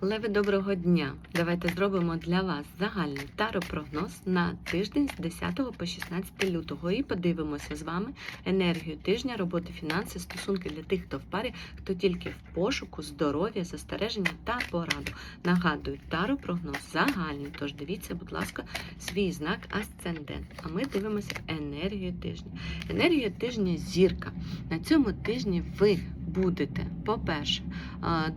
Леви, доброго дня! Давайте зробимо для вас загальний таропрогноз на тиждень з 10 по 16 лютого і подивимося з вами енергію тижня, роботи, фінанси, стосунки для тих, хто в парі, хто тільки в пошуку, здоров'я, застереження та пораду. Нагадую, таропрогноз загальний, тож дивіться, будь ласка, свій знак асцендент. А ми дивимося енергію тижня. Енергія тижня зірка. На цьому тижні ви будете, по-перше,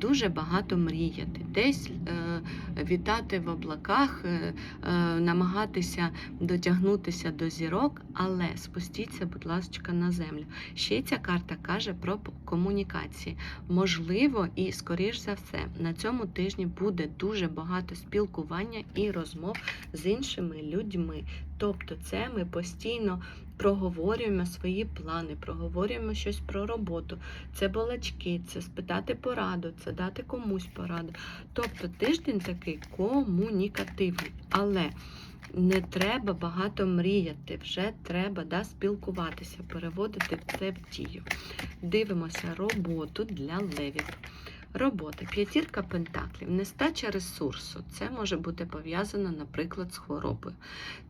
дуже багато мріяти, десь е, вітати в облаках, е, е, намагатися дотягнутися до зірок, але спустіться, будь ласка, на землю. Ще ця карта каже про комунікації. Можливо, і скоріш за все, на цьому тижні буде дуже багато спілкування і розмов з іншими людьми. Тобто, це ми постійно проговорюємо свої плани, проговорюємо щось про роботу. Це балачки, це спитати пораду, це дати комусь пораду. Тобто тиждень такий комунікативний, але не треба багато мріяти, вже треба да, спілкуватися, переводити це в дію. Дивимося роботу для левів. Робота, п'ятірка пентаклів, нестача ресурсу. Це може бути пов'язано, наприклад, з хворобою.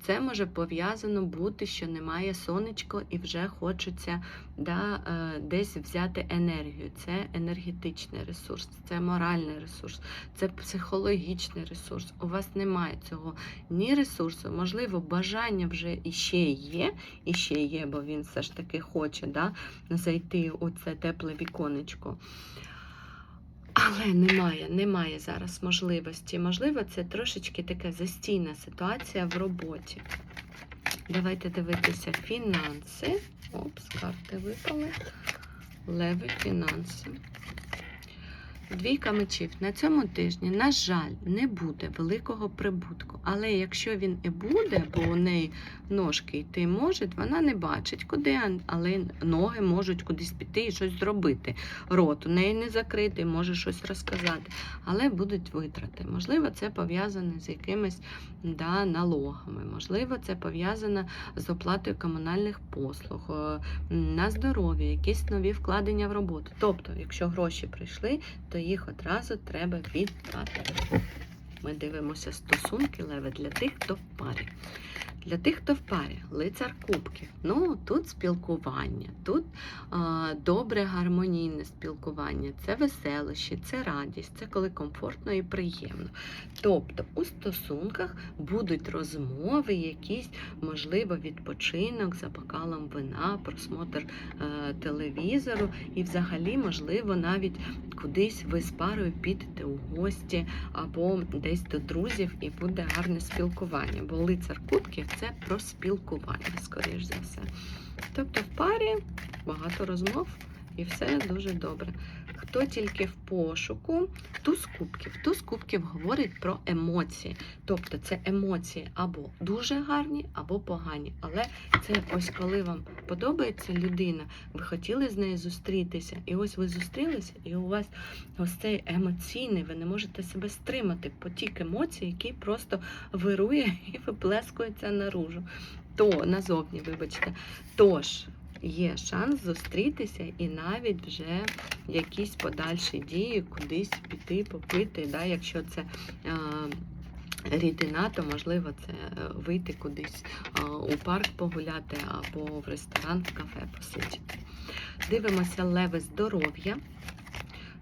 Це може пов'язано бути, що немає сонечко і вже хочеться да, е, десь взяти енергію. Це енергетичний ресурс, це моральний ресурс, це психологічний ресурс. У вас немає цього ні ресурсу, можливо, бажання вже іще є, і ще є, бо він все ж таки хоче да, зайти у це тепле віконечко. Але немає, немає зараз можливості. Можливо, це трошечки така застійна ситуація в роботі. Давайте дивитися фінанси. Опс, карти випали. Леви фінанси. Двійка мечів. На цьому тижні, на жаль, не буде великого прибутку. Але якщо він і буде, бо у неї ножки йти можуть, вона не бачить, куди, але ноги можуть кудись піти і щось зробити. Рот у неї не закритий, може щось розказати, але будуть витрати. Можливо, це пов'язане з якимись да, налогами, можливо, це пов'язано з оплатою комунальних послуг, е, на здоров'я, якісь нові вкладення в роботу. Тобто, якщо гроші прийшли, то їх одразу треба віддати. Ми дивимося стосунки леви для тих, хто в парі. Для тих, хто в парі, лицар кубків. Ну, тут спілкування, тут а, добре гармонійне спілкування, це веселощі, це радість, це коли комфортно і приємно. Тобто у стосунках будуть розмови, якісь, можливо, відпочинок за бокалом вина, просмотр е, телевізору, і взагалі, можливо, навіть кудись ви з парою підете у гості або десь до друзів, і буде гарне спілкування. Бо лицар кубків це про спілкування, скоріш за все. Тобто в парі багато розмов і все дуже добре. Хто тільки в пошуку, туз кубків. Туз кубків говорить про емоції. Тобто це емоції або дуже гарні, або погані. Але це ось коли вам подобається людина, ви хотіли з нею зустрітися, і ось ви зустрілися, і у вас ось цей емоційний, ви не можете себе стримати, потік емоцій, який просто вирує і виплескується наружу. То назовні, вибачте. Тож є шанс зустрітися і навіть вже якісь подальші дії, кудись піти, попити, да, якщо це. е, Рідина, то можливо це е, вийти кудись е, у парк погуляти або в ресторан, в кафе посидіти. Дивимося леве здоров'я.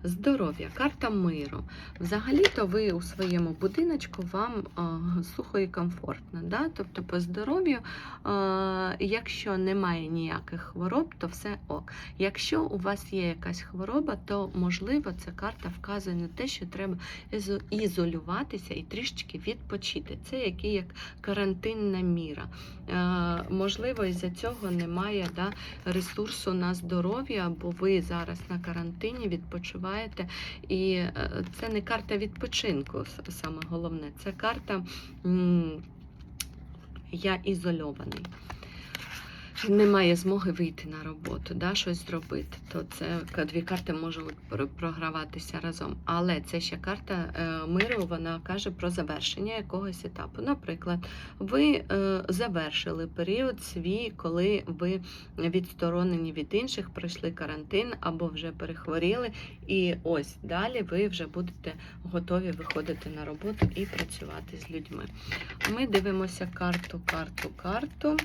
Здоров'я, карта миру. Взагалі-то ви у своєму будиночку вам а, сухо і комфортно. Да? Тобто по здоров'ю, а, якщо немає ніяких хвороб, то все ок. Якщо у вас є якась хвороба, то можливо ця карта вказує на те, що треба ізолюватися і трішечки відпочити. Це який як карантинна міра. Е, можливо, із-за цього немає да, ресурсу на здоров'я, бо ви зараз на карантині відпочиваєте. І е, це не карта відпочинку, саме головне, це карта я ізольований. Немає змоги вийти на роботу, да, щось зробити, то це дві карти можуть пр- програватися разом. Але це ще карта е, миру, вона каже про завершення якогось етапу. Наприклад, ви е, завершили період свій, коли ви відсторонені від інших, пройшли карантин або вже перехворіли, і ось далі ви вже будете готові виходити на роботу і працювати з людьми. Ми дивимося карту, карту, карту.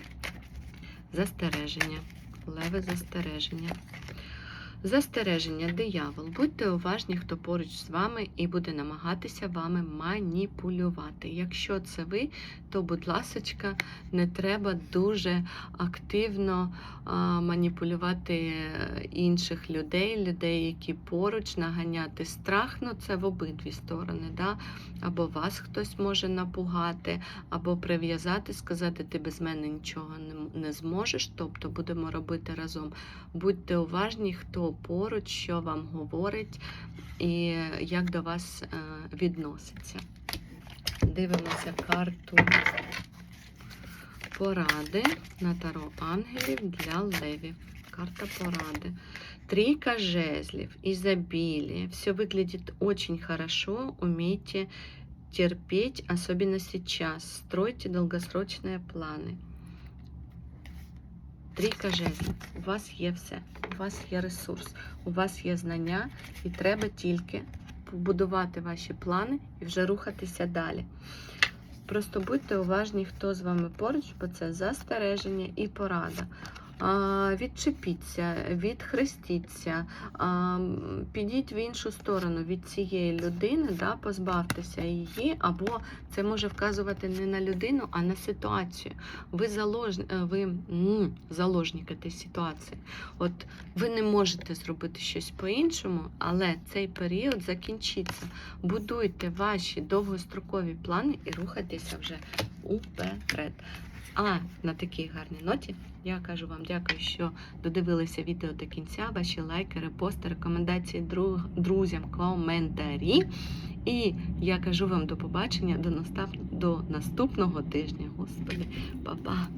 Застереження. Леве застереження. Застереження, диявол. Будьте уважні, хто поруч з вами і буде намагатися вами маніпулювати. Якщо це ви, то, будь ласочка, не треба дуже активно маніпулювати е, інших людей, людей, які поруч, наганяти страх. Ну, це в обидві сторони. Да? Або вас хтось може напугати, або прив'язати, сказати, ти без мене нічого не зможеш. Тобто будемо робити разом. Будьте уважні, хто поруч, що вам говорить і як до вас е, відноситься. Дивимося карту поради на таро ангелів для левів. Карта поради. Трійка жезлів, изобилие. Все выглядит очень хорошо. Умейте терпеть, особенно сейчас. Стройте долгосрочные планы. Трійка жезлів. У вас є все. У вас є ресурс, у вас є знання, і треба тільки побудувати ваші плани і вже рухатися далі. Просто будьте уважні, хто з вами поруч, бо це застереження і порада. Відчепіться, відхрестіться, підіть в іншу сторону від цієї людини, да, позбавтеся її, або це може вказувати не на людину, а на ситуацію. Ви, залож... е, ви м, заложники тієї ситуації. От ви не можете зробити щось по-іншому, але цей період закінчиться. Будуйте ваші довгострокові плани і рухайтеся вже уперед. А на такій гарній ноті я кажу вам дякую, що додивилися відео до кінця. Ваші лайки, репости, рекомендації друзям, коментарі. І я кажу вам до побачення до наступного тижня. Господи, па-па!